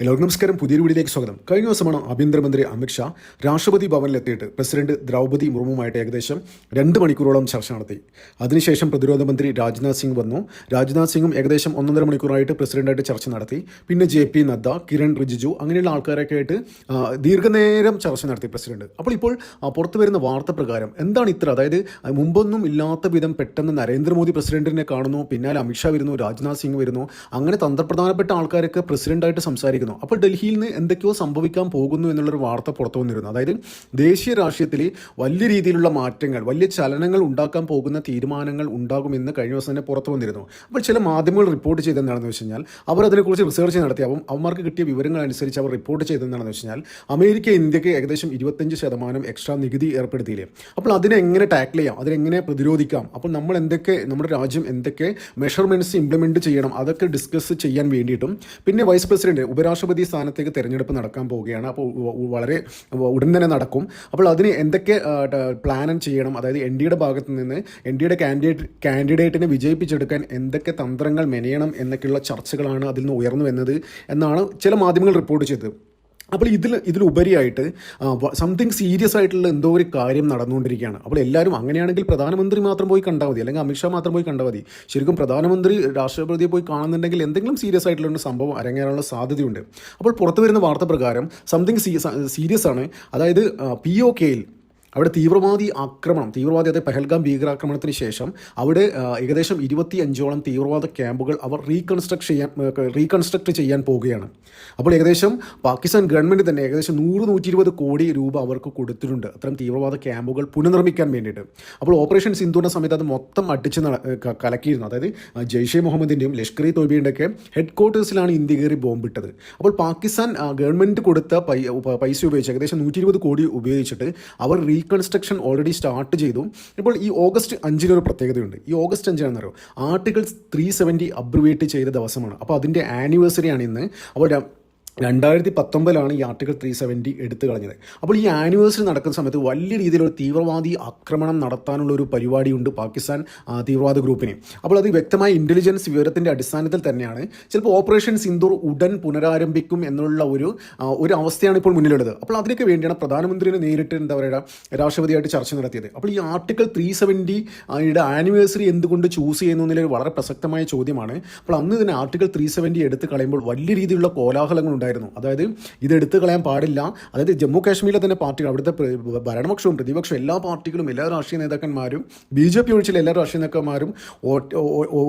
എല്ലാവർക്കും നമസ്കാരം. പുതിയൊരു വീഡിയോയിലേക്ക് സ്വാഗതം. കഴിഞ്ഞ ദിവസമാണ് ആഭ്യന്തരമന്ത്രി അമിത്ഷാ രാഷ്ട്രപതി ഭവനിലെത്തിയിട്ട് പ്രസിഡന്റ് ദ്രൗപതി മുർമുമായിട്ട് ഏകദേശം രണ്ട് മണിക്കൂറോളം ചർച്ച നടത്തി. അതിനുശേഷം പ്രതിരോധ മന്ത്രി രാജ്നാഥ് സിംഗ് വന്നു. രാജ്നാഥ് സിംഗും ഏകദേശം ഒന്നര മണിക്കൂറായിട്ട് പ്രസിഡന്റായിട്ട് ചർച്ച നടത്തി. പിന്നെ ജെ പി നദ്ദ കിരൺ റിജിജു അങ്ങനെയുള്ള ആൾക്കാരൊക്കെ ആയിട്ട് ദീർഘനേരം ചർച്ച നടത്തി പ്രസിഡന്റ്. അപ്പോൾ ഇപ്പോൾ പുറത്തു വരുന്ന വാർത്ത പ്രകാരം എന്താണ് ഇത്ര? അതായത് മുമ്പൊന്നും ഇല്ലാത്ത വിധം പെട്ടെന്ന് നരേന്ദ്രമോദി പ്രസിഡന്റിനെ കാണുന്നു പിന്നാലെ അമിത്ഷാ വരുന്നു രാജ്നാഥ് സിംഗ് വരുന്നു. അങ്ങനെ തന്ത്രപ്രധാനപ്പെട്ട ആൾക്കാരൊക്കെ പ്രസിഡന്റായിട്ട് സംസാരിക്കുന്നു. അപ്പോൾ ഡൽഹിയിൽ നിന്ന് എന്തൊക്കെയോ സംഭവിക്കാൻ പോകുന്നു എന്നുള്ളൊരു വാർത്ത പുറത്തു വന്നിരുന്നു. അതായത് ദേശീയ രാഷ്ട്രീയത്തിൽ വലിയ രീതിയിലുള്ള മാറ്റങ്ങൾ വലിയ ചലനങ്ങൾ ഉണ്ടാക്കാൻ പോകുന്ന തീരുമാനങ്ങൾ ഉണ്ടാകുമെന്ന് കഴിഞ്ഞ ദിവസം തന്നെ പുറത്തു വന്നിരുന്നു. അപ്പോൾ ചില മാധ്യമങ്ങൾ റിപ്പോർട്ട് ചെയ്തെന്താണെന്ന് വെച്ച് കഴിഞ്ഞാൽ അവർ അതിനെക്കുറിച്ച് റിസർച്ച് നടത്തി. അപ്പം അവന്മാർക്ക് കിട്ടിയ വിവരങ്ങൾ അനുസരിച്ച് അവർ റിപ്പോർട്ട് ചെയ്തെന്താണെന്ന് വെച്ച് കഴിഞ്ഞാൽ അമേരിക്ക ഇന്ത്യയ്ക്ക് ഏകദേശം ഇരുപത്തഞ്ച് ശതമാനം എക്സ്ട്രാ നികുതി ഏർപ്പെടുത്തിയില്ലേ? അപ്പോൾ അതിനെ എങ്ങനെ ടാക്കിൾ ചെയ്യാം? അതിനെങ്ങനെ പ്രതിരോധിക്കാം? അപ്പോൾ നമ്മൾ എന്തൊക്കെ നമ്മുടെ രാജ്യം എന്തൊക്കെ മെഷർമെന്റ്സ് ഇംപ്ലിമെന്റ് ചെയ്യണം? അതൊക്കെ ഡിസ്കസ് ചെയ്യാൻ വേണ്ടിയിട്ടും. പിന്നെ വൈസ് പ്രസിഡന്റ് ഉപരാഷ്ട്രപതി സ്ഥാനത്തേക്ക് തെരഞ്ഞെടുപ്പ് നടക്കാൻ പോവുകയാണ്. അപ്പോൾ വളരെ ഉടൻ തന്നെ നടക്കും. അപ്പോൾ അതിന് എന്തൊക്കെ പ്ലാൻ ചെയ്യണം? അതായത് എൻ ഡിയുടെ ഭാഗത്ത് നിന്ന് എൻ ഡിയുടെ കാൻഡിഡേറ്റ് കാൻഡിഡേറ്റിനെ വിജയിപ്പിച്ചെടുക്കാൻ എന്തൊക്കെ തന്ത്രങ്ങൾ മെനയണം എന്നൊക്കെയുള്ള ചർച്ചകളാണ് അതിൽ നിന്ന് ഉയർന്നു വന്നത് എന്നാണ് ചില മാധ്യമങ്ങൾ റിപ്പോർട്ട് ചെയ്തത്. അപ്പോൾ ഇതിൽ ഇതിലുപരിയായിട്ട് സംതിങ് സീരിയസ് ആയിട്ടുള്ള എന്തോ ഒരു കാര്യം നടന്നുകൊണ്ടിരിക്കുകയാണ്. അപ്പോൾ എല്ലാവരും അങ്ങനെയാണെങ്കിൽ പ്രധാനമന്ത്രി മാത്രം പോയി കണ്ടാൽ മതി അല്ലെങ്കിൽ അമിത്ഷാ മാത്രം പോയി കണ്ടാൽ മതി. ശരിക്കും പ്രധാനമന്ത്രി രാഷ്ട്രപതിയെ പോയി കാണുന്നുണ്ടെങ്കിൽ എന്തെങ്കിലും സീരിയസ് ആയിട്ടുള്ള സംഭവം അരങ്ങേറാനുള്ള സാധ്യതയുണ്ട്. അപ്പോൾ പുറത്തു വരുന്ന വാർത്ത പ്രകാരം സംതിങ് സീരിയസ് ആണ്. അതായത് പി ഒ കെയിൽ അവിടെ തീവ്രവാദി ആക്രമണം തീവ്രവാദി അതായത് പെഹൽഗാം ഭീകരാക്രമണത്തിന് ശേഷം അവിടെ ഏകദേശം ഇരുപത്തി അഞ്ചോളം തീവ്രവാദ ക്യാമ്പുകൾ അവർ റീകൺസ്ട്രക്ട് ചെയ്യാൻ റീകൺസ്ട്രക്ട് ചെയ്യാൻ പോവുകയാണ്. അപ്പോൾ ഏകദേശം പാകിസ്ഥാൻ ഗവൺമെന്റ് തന്നെ ഏകദേശം നൂറ് നൂറ്റി ഇരുപത് കോടി രൂപ അവർക്ക് കൊടുത്തിട്ടുണ്ട് അത്തരം തീവ്രവാദ ക്യാമ്പുകൾ പുനർനിർമ്മിക്കാൻ വേണ്ടിയിട്ട്. അപ്പോൾ ഓപ്പറേഷൻ സിന്ധുവിന്റെ സമയത്ത് അത് മൊത്തം അടിച്ച് കലക്കിയിരുന്നു. അതായത് ജെയ്ഷെ മുഹമ്മദിന്റെയും ലഷ്കർ ഇ തോബിയുടെയൊക്കെ ഹെഡ് ക്വാർട്ടേഴ്സിലാണ് ഇന്ത്യ കയറി ബോംബിട്ടത് അപ്പോൾ പാകിസ്ഥാൻ ഗവൺമെന്റ് കൊടുത്ത പൈസ ഉപയോഗിച്ച് ഏകദേശം നൂറ്റി കോടി ഉപയോഗിച്ചിട്ട് അവർ റീകൺസ്ട്രക്ഷൻ ഓൾറെഡി സ്റ്റാർട്ട് ചെയ്തു. ഇപ്പോൾ ഈ ഓഗസ്റ്റ് അഞ്ചിനൊരു പ്രത്യേകതയുണ്ട്. ഈ ഓഗസ്റ്റ് അഞ്ചിനാണെന്നറിയോ ആർട്ടിക്കിൾ ത്രീ സെവന്റി അബ്രിവേറ്റ് ചെയ്ത ദിവസമാണ്. അപ്പോൾ അതിന്റെ ആനിവേഴ്സറി ആണ് ഇന്ന്. അപ്പോൾ രണ്ടായിരത്തി പത്തൊമ്പതിലാണ് ഈ ആർട്ടിക്കിൾ ത്രീ സെവന്റി എടുത്തു കളഞ്ഞത്. അപ്പോൾ ഈ ആനിവേഴ്സറി നടക്കുന്ന സമയത്ത് വലിയ രീതിയിലൊരു തീവ്രവാദി ആക്രമണം നടത്താനുള്ള ഒരു പരിപാടിയുണ്ട് പാകിസ്ഥാൻ തീവ്രവാദ ഗ്രൂപ്പിന്. അപ്പോൾ അത് വ്യക്തമായ ഇന്റലിജൻസ് വിവരത്തിന്റെ അടിസ്ഥാനത്തിൽ തന്നെയാണ്. ചിലപ്പോൾ ഓപ്പറേഷൻ സിന്ദൂർ ഉടൻ പുനരാരംഭിക്കും എന്നുള്ള ഒരു ഒരു അവസ്ഥയാണ് ഇപ്പോൾ മുന്നിലുള്ളത്. അപ്പോൾ അതിനൊക്കെ വേണ്ടിയാണ് പ്രധാനമന്ത്രിനെ നേരിട്ട് എന്താ പറയുക രാഷ്ട്രപതിയായിട്ട് ചർച്ച നടത്തിയത്. അപ്പോൾ ഈ ആർട്ടിക്കിൾ ത്രീ സെവന്റി യുടെ ആനിവേഴ്സറി എന്തുകൊണ്ട് ചൂസ് ചെയ്യുന്നു എന്നുള്ളൊരു വളരെ പ്രസക്തമായ ചോദ്യമാണ്. അപ്പോൾ അന്ന് തന്നെ ആർട്ടിക്കിൾ ത്രീ സെവന്റി എടുത്ത് കളയുമ്പോൾ വലിയ രീതിയിലുള്ള കോലാഹലങ്ങൾ ഉണ്ടായിരുന്നു. അതായത് ഇത് എടുത്തു കളയാൻ പാടില്ല. അതായത് ജമ്മു കാശ്മീരിലെ തന്നെ പാർട്ടികൾ അവിടുത്തെ ഭരണപക്ഷവും പ്രതിപക്ഷവും എല്ലാ പാർട്ടികളും എല്ലാ രാഷ്ട്രീയ നേതാക്കന്മാരും ബി ജെ പി ഒഴിച്ചുള്ള എല്ലാ രാഷ്ട്രീയ നേതാക്കന്മാരും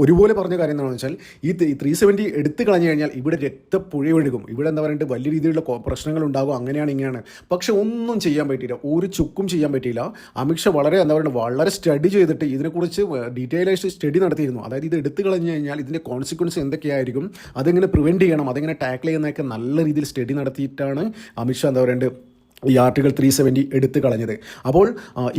ഒരുപോലെ പറഞ്ഞ കാര്യം എന്താണെന്ന് വെച്ചാൽ ഈ ത്രീ സെവന്റി എടുത്തു കളഞ്ഞു കഴിഞ്ഞാൽ ഇവിടെ രക്തപ്പുഴ ഒഴുകും. ഇവിടെ എന്താ പറയുക വലിയ രീതിയിലുള്ള പ്രശ്നങ്ങൾ ഉണ്ടാകും. അങ്ങനെയാണ് ഇങ്ങനെയാണ്. പക്ഷെ ഒന്നും ചെയ്യാൻ പറ്റിയില്ല. ഒരു ചുക്കും ചെയ്യാൻ പറ്റിയില്ല. അമിത്ഷാ വളരെ എന്താ പറയുക വളരെ സ്റ്റഡി ചെയ്തിട്ട് ഇതിനെക്കുറിച്ച് ഡീറ്റെയിൽ ആയിട്ട് സ്റ്റഡി നടത്തിയിരുന്നു. അതായത് ഇത് എടുത്തു കളഞ്ഞു കഴിഞ്ഞാൽ ഇതിന്റെ കോൺസിക്വൻസ് എന്തൊക്കെയായിരിക്കും? അതെങ്ങനെ പ്രിവെന്റ് ചെയ്യണം? അതെങ്ങനെ ടാക്കിൾ ചെയ്യുന്നതൊക്കെ നല്ല രീതിയിൽ സ്റ്റഡി നടത്തിയിട്ടാണ് അമിത്ഷാ എന്താ പറയേണ്ടത് ഈ ആർട്ടിക്കിൾ ത്രീ സെവന്റി എടുത്തു കളഞ്ഞത്. അപ്പോൾ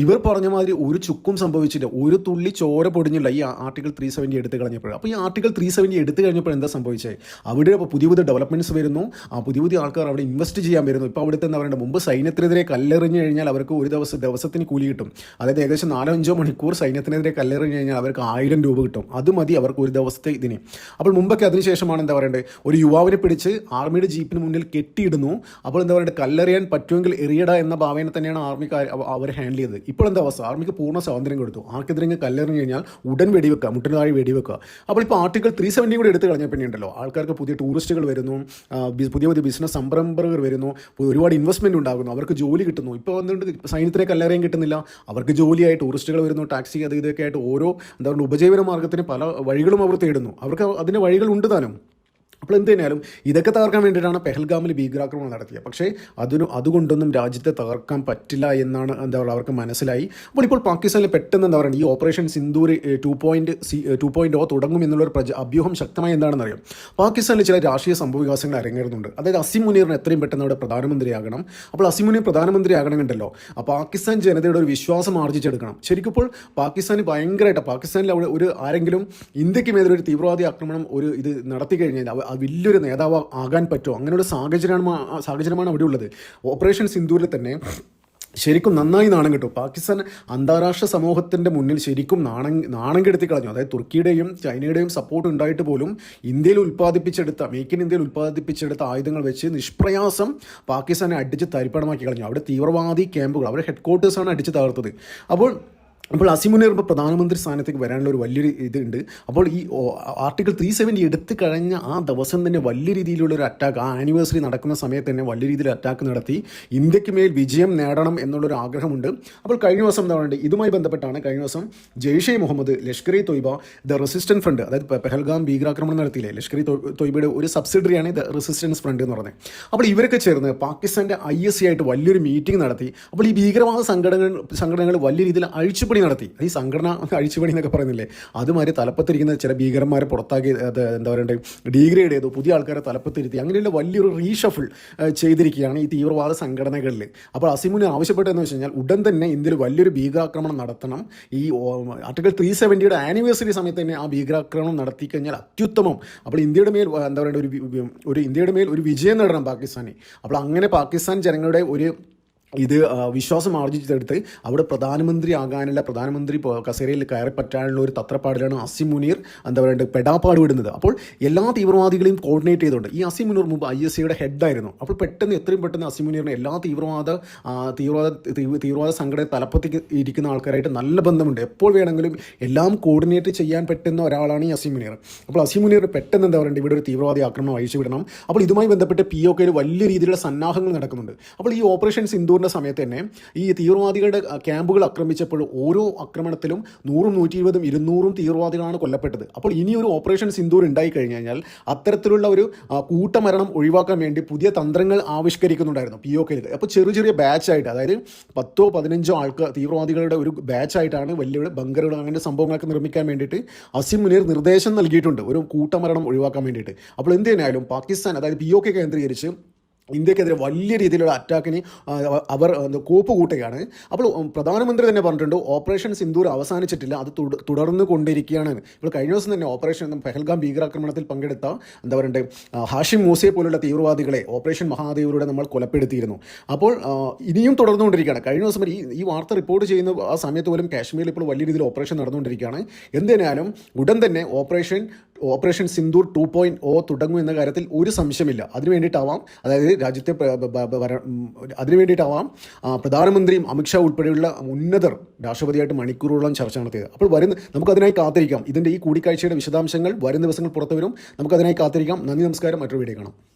ഇവർ പറഞ്ഞ മാതിരി ഒരു ചുക്കും സംഭവിച്ചില്ല. ഒരു തുള്ളി ചോര പൊടിഞ്ഞില്ല ഈ ആർട്ടിക്കിൾ ത്രീ സെവന്റി എടുത്തു കളഞ്ഞപ്പോൾ അപ്പോൾ ഈ ആർട്ടിക്കിൾ ത്രീ സെവന്റി എടുത്തു കഴിഞ്ഞപ്പോൾ എന്താ സംഭവിച്ചത് അവിടെ അപ്പോൾ പുതിയ പുതിയ ഡെവലപ്മെന്റ്സ് വരുന്നു. പുതിയ പുതിയ ആൾക്കാർ അവിടെ ഇൻവെസ്റ്റ് ചെയ്യാൻ വരുന്നു. ഇപ്പോൾ അവിടുത്തെ എന്താ പറയുക മുമ്പ് സൈന്യത്തിനെതിരെ കല്ലെറിഞ്ഞു കഴിഞ്ഞാൽ അവർക്ക് ഒരു ദിവസം ദിവസത്തിന് കൂലി കിട്ടും. അതായത് ഏകദേശം നാലോ അഞ്ചോ മണിക്കൂർ സൈന്യത്തിനെതിരെ കല്ലെറിഞ്ഞു കഴിഞ്ഞാൽ അവർക്ക് ആയിരം രൂപ കിട്ടും. അത് മതി അവർക്ക് ഒരു ദിവസത്തെ ഇതിന്. അപ്പോൾ മുമ്പൊക്കെ അതിനുശേഷമാണ് എന്താ പറയേണ്ടത് ഒരു യുവാവിനെ പിടിച്ച് ആർമിയുടെ ജീപ്പിന് മുന്നിൽ കെട്ടിയിടുന്നു. അപ്പോൾ എന്താ പറയുക കല്ലെറിയാൻ പറ്റുമെങ്കിൽ എറിയട എന്ന ഭാവേനെ തന്നെയാണ് ആർമിക്ക് അവർ ഹാൻഡിൽ ചെയ്തത്. ഇപ്പോൾ എന്താ അവസ്ഥ? ആർമിക്ക് പൂർണ സ്വാതന്ത്ര്യം കൊടുത്തു. ആർക്കെതിരെ കല്ലെറിഞ്ഞ് കഴിഞ്ഞാൽ ഉടൻ വെടിവെക്കുക മുട്ടിന് താഴെ വെടിവെക്കുക. അപ്പോൾ ഇപ്പോൾ ആർട്ടിക്കിൾ ത്രീ സെവന്റി കൂടി എടുത്ത് കളഞ്ഞ പിന്നെ ഉണ്ടല്ലോ. ആൾക്കാർക്ക് പുതിയ ടൂറിസ്റ്റുകൾ വരുന്നു പുതിയ പുതിയ ബിസിനസ് സംരംഭകർ വരുന്നു ഒരുപാട് ഇൻവെസ്റ്റ്മെന്റ് ഉണ്ടാകുന്നു അവർക്ക് ജോലി കിട്ടുന്നു. ഇപ്പോൾ വന്നിട്ട് സൈന്യത്തിനെ കല്ലെറിയാൻ കിട്ടുന്നില്ല? അവർക്ക് ജോലിയായി ടൂറിസ്റ്റുകൾ വരുന്നു ടാക്സി അത് ഇതൊക്കെ ആയിട്ട് ഓരോ എന്താ പറയുക ഉപജീവന മാർഗത്തിന് പല വഴികളും അവർ തേടുന്നു. അവർക്ക് അതിന് വഴികൾ ഉണ്ട് താനും. അപ്പോൾ എന്ത് തന്നെയാലും ഇതൊക്കെ തകർക്കാൻ വേണ്ടിയിട്ടാണ് പെഹൽഗാമിൽ ഭീകരാക്രമണം നടത്തിയത്. പക്ഷേ അതിന് അതുകൊണ്ടൊന്നും രാജ്യത്തെ തകർക്കാൻ പറ്റില്ല എന്നാണ് എന്താ പറയുക അവർക്ക് മനസ്സിലായി. അപ്പോൾ ഇപ്പോൾ പാകിസ്ഥാനിൽ പെട്ടെന്ന് എന്താ പറയുക ഈ operation Sindoor two point C two point O തുടങ്ങും എന്നുള്ളൊരു പ്രജ അഭ്യൂഹം ശക്തമായി എന്താണെന്ന് അറിയാം പാകിസ്ഥാനിൽ ചില രാഷ്ട്രീയ സംഭവവികാസങ്ങൾ അരങ്ങേറുന്നുണ്ട്. അതായത് അസിം മുനീറിന് എത്രയും പെട്ടെന്ന് അവിടെ പ്രധാനമന്ത്രിയാകണം. അപ്പോൾ അസിം മുനീർ പ്രധാനമന്ത്രിയാകണമെന്നുണ്ടല്ലോ ആ പാകിസ്ഥാൻ ജനതയുടെ ഒരു വിശ്വാസം ആർജിച്ചെടുക്കണം. ശരിക്കും ഇപ്പോൾ പാകിസ്ഥാന് ഭയങ്കരമായിട്ട് പാകിസ്ഥാനിൽ അവിടെ ഒരു ആരെങ്കിലും ഇന്ത്യയ്ക്ക് മേലെ ഒരു തീവ്രവാദി ആക്രമണം ഒരു ഇത് നടത്തി കഴിഞ്ഞാൽ അത് വലിയൊരു നേതാവ് ആകാൻ പറ്റുമോ? അങ്ങനെയുള്ള സാഹചര്യമാണ് സാഹചര്യമാണ് അവിടെ ഉള്ളത്. ഓപ്പറേഷൻ സിന്ദൂരിൽ തന്നെ ശരിക്കും നന്നായി നാണം കിട്ടും. പാകിസ്ഥാൻ അന്താരാഷ്ട്ര സമൂഹത്തിന്റെ മുന്നിൽ ശരിക്കും നാണം നാണം കെടുത്തി കളഞ്ഞു. അതായത് തുർക്കിയുടെയും ചൈനയുടെയും സപ്പോർട്ട് ഉണ്ടായിട്ട് പോലും ഇന്ത്യയിൽ ഉൽപ്പാദിപ്പിച്ചെടുത്ത മേക്ക് ഇൻ ഇന്ത്യയിൽ ഉൽപ്പാദിപ്പിച്ചെടുത്ത ആയുധങ്ങൾ വെച്ച് നിഷ്പ്രയാസം പാകിസ്ഥാനെ അടിച്ച് തരിപ്പണമാക്കി കളഞ്ഞു. അവിടെ തീവ്രവാദി ക്യാമ്പുകൾ അവരുടെ ഹെഡ് ക്വാർട്ടേഴ്സാണ് അടിച്ച് തകർത്തത്. അപ്പോൾ അപ്പോൾ അസിമുനീർ ഇപ്പോൾ പ്രധാനമന്ത്രി സ്ഥാനത്തേക്ക് വരാനുള്ള ഒരു വലിയൊരു ഇതുണ്ട്. അപ്പോൾ ഈ ആർട്ടിക്കിൾ ത്രീ സെവന്റി എടുത്തു കഴിഞ്ഞ ആ ദിവസം തന്നെ വലിയ രീതിയിലുള്ള ഒരു അറ്റാക്ക് ആ ആനിവേഴ്സറി നടക്കുന്ന സമയത്ത് തന്നെ വലിയ രീതിയിൽ അറ്റാക്ക് നടത്തി. ഇന്ത്യയ്ക്ക് മേൽ വിജയം നേടണം എന്നുള്ളൊരു ആഗ്രഹമുണ്ട്. അപ്പോൾ കഴിഞ്ഞ ദിവസം എന്താ പറയുക ഇതുമായി ബന്ധപ്പെട്ടാണ് കഴിഞ്ഞ ദിവസം Jaish Mohammed Lashkar e Taiba the resistance front അതായത് പെഹൽഗാം ഭീകരാക്രമണം നടത്തിയില്ലേ? ലഷ്കർ ഇ തൊയ്ബയുടെ ഒരു സബ്സിഡറിയാണ് ദ റെസിസ്റ്റൻസ് ഫ്രണ്ട് എന്ന് പറയുന്നത്. അപ്പോൾ ഇവരൊക്കെ ചേർന്ന് പാകിസ്ഥാന്റെ ഐ എസ് സി ആയിട്ട് വലിയൊരു മീറ്റിംഗ് നടത്തി. അപ്പോൾ ഈ ഭീകരവാദ സംഘടന സംഘടനകൾ വലിയ രീതിയിൽ അഴിച്ചുപണി നടത്തി. ഈ സംഘടന അഴിച്ചുപണി എന്നൊക്കെ പറയുന്നില്ലേ? അതുമാതിരി തലപ്പത്തിരിക്കുന്ന ചില ഭീകരന്മാരെ പുറത്താക്കി അത് എന്താ പറയണ്ടേ ഡീഗ്രേഡ് ചെയ്തു. പുതിയ ആൾക്കാരെ തലപ്പത്തിരുത്തി. അങ്ങനെയുള്ള വലിയൊരു റീഷഫിൾ ചെയ്തിരിക്കുകയാണ് ഈ തീവ്രവാദ സംഘടനകളിൽ. അപ്പോൾ അസിമുന് ആവശ്യപ്പെട്ടതെന്ന് വെച്ച് കഴിഞ്ഞാൽ ഉടൻ തന്നെ ഇന്ത്യയിൽ വലിയൊരു ഭീകരാക്രമണം നടത്തണം. ഈ ആർട്ടിക്കൽ ത്രീ സെവന്റിയുടെ ആനിവേഴ്സറി സമയത്ത് തന്നെ ആ ഭീകരാക്രമണം നടത്തി കഴിഞ്ഞാൽ അത്യുത്തമം. അപ്പോൾ ഇന്ത്യയുടെ മേൽ എന്താ പറയുക ഒരു ഒരു ഇന്ത്യയുടെ മേൽ ഒരു വിജയം നേടണം പാകിസ്ഥാനെ. അപ്പോൾ അങ്ങനെ പാകിസ്ഥാൻ ജനങ്ങളുടെ ഒരു ഇത് വിശ്വാസം ആർജിച്ചെടുത്ത് അവിടെ പ്രധാനമന്ത്രി ആകാനുള്ള പ്രധാനമന്ത്രി കസേരയിൽ കയറി പറ്റാനുള്ള ഒരു തത്രപ്പാടിലാണ് അസിം മുനീർ എന്താ പറയുക പെടാപ്പാട് വിടുന്നത്. അപ്പോൾ എല്ലാ തീവ്രവാദികളെയും കോർഡിനേറ്റ് ചെയ്തുകൊണ്ട് ഈ അസിം മുനീർ മുമ്പ് ഐ എസ് സിയുടെ ഹെഡായിരുന്നു അപ്പോൾ പെട്ടെന്ന് എത്രയും പെട്ടെന്ന് അസിം മുനീറിന് എല്ലാ തീവ്രവാദ തീവ്രവാദ തീവ്ര- തീവ്രവാദ സംഘടന തലപ്പത്തേക്ക് ഇരിക്കുന്ന ആൾക്കാരായിട്ട് നല്ല ബന്ധമുണ്ട്. എപ്പോൾ വേണമെങ്കിലും എല്ലാം കോർഡിനേറ്റ് ചെയ്യാൻ പറ്റുന്ന ഒരാളാണ് ഈ അസിം മുനീർ. അപ്പോൾ അസിം മുനീർ പെട്ടെന്ന് എന്താ പറയുക ഇവിടെ ഒരു തീവ്രവാദി ആക്രമണം അയച്ചു വിടണം അപ്പോൾ ഇതുമായി ബന്ധപ്പെട്ട് പി ഒ കെയിൽ വലിയ രീതിയിലുള്ള സന്നാഹങ്ങൾ നടക്കുന്നുണ്ട്. അപ്പോൾ ഈ ഓപ്പറേഷൻ സിന്ദൂറിന്റെ സമയത്ത് തന്നെ ഈ തീവ്രവാദികളുടെ ക്യാമ്പുകൾ ആക്രമിച്ചപ്പോൾ ഓരോ ആക്രമണത്തിലും നൂറും നൂറ്റി ഇരുപതും ഇരുന്നൂറും തീവ്രവാദികളാണ് കൊല്ലപ്പെട്ടത്. അപ്പോൾ ഇനി ഒരു ഓപ്പറേഷൻ സിന്ദൂർ ഉണ്ടായി കഴിഞ്ഞു കഴിഞ്ഞാൽ അത്തരത്തിലുള്ള ഒരു കൂട്ടമരണം ഒഴിവാക്കാൻ വേണ്ടി പുതിയ തന്ത്രങ്ങൾ ആവിഷ്കരിക്കുന്നുണ്ടായിരുന്നു പി ഒ കെയിൽ അപ്പോൾ ചെറിയ ചെറിയ ബാച്ചായിട്ട് അതായത് പത്തോ പതിനഞ്ചോ ആൾക്കാർ തീവ്രവാദികളുടെ ഒരു ബാച്ചായിട്ടാണ് വലിയ ബങ്കറുകൾ അങ്ങനെ സംഭവങ്ങളൊക്കെ നിർമ്മിക്കാൻ വേണ്ടിയിട്ട് അസിം മുനീർ നിർദ്ദേശം നൽകിയിട്ടുണ്ട് ഒരു കൂട്ടമരണം ഒഴിവാക്കാൻ വേണ്ടിയിട്ട്. അപ്പോൾ എന്ത് തന്നെയായാലും പാകിസ്ഥാൻ അതായത് പി ഒ കെ കേന്ദ്രീകരിച്ച് ഇന്ത്യക്കെതിരെ വലിയ രീതിയിലുള്ള അറ്റാക്കിന് അവർ കോപ്പ് കൂട്ടുകയാണ് അപ്പോൾ പ്രധാനമന്ത്രി തന്നെ പറഞ്ഞിട്ടുണ്ട് ഓപ്പറേഷൻ സിന്ദൂർ അവസാനിച്ചിട്ടില്ല അത് തുടർന്നു കൊണ്ടിരിക്കുകയാണ്. ഇപ്പോൾ കഴിഞ്ഞ ദിവസം തന്നെ ഓപ്പറേഷൻ പെഹൽഗാം ഭീകരാക്രമണത്തിൽ പങ്കെടുത്ത എന്താ പറയണ്ടേ ഹാഷിം മൂസയെ പോലുള്ള തീവ്രവാദികളെ ഓപ്പറേഷൻ മഹാദേവിലൂടെ നമ്മൾ കൊലപ്പെടുത്തിയിരുന്നു. അപ്പോൾ ഇനിയും തുടർന്നുകൊണ്ടിരിക്കുകയാണ്. കഴിഞ്ഞ ദിവസം ഈ ഈ വാർത്ത റിപ്പോർട്ട് ചെയ്യുന്ന ആ സമയത്ത് പോലും കാശ്മീരിൽ ഇപ്പോൾ വലിയ രീതിയിൽ ഓപ്പറേഷൻ നടന്നുകൊണ്ടിരിക്കുകയാണ്. എന്തിനാലും ഉടൻ തന്നെ operation operation Sindoor two point O തുടങ്ങും എന്ന കാര്യത്തിൽ ഒരു സംശയമില്ല. അതിനു വേണ്ടിയിട്ടാവാം അതായത് രാജ്യത്തെ അതിനു വേണ്ടിയിട്ടാവാം പ്രധാനമന്ത്രിയും അമിത്ഷാ ഉൾപ്പെടെയുള്ള ഉന്നതർ രാഷ്ട്രപതിയായിട്ട് മണിക്കൂറുകളോളം ചർച്ച നടത്തിയത്. അപ്പോൾ വരുന്ന നമുക്കതിനായി കാത്തിരിക്കാം. ഇതിന്റെ ഈ കൂടിക്കാഴ്ചയുടെ വിശദാംശങ്ങൾ വരും ദിവസങ്ങൾ പുറത്തു വരും നമുക്കതിനായി കാത്തിരിക്കാം. നന്ദി നമസ്കാരം. മറ്റൊരു വീഡിയോ കാണാം.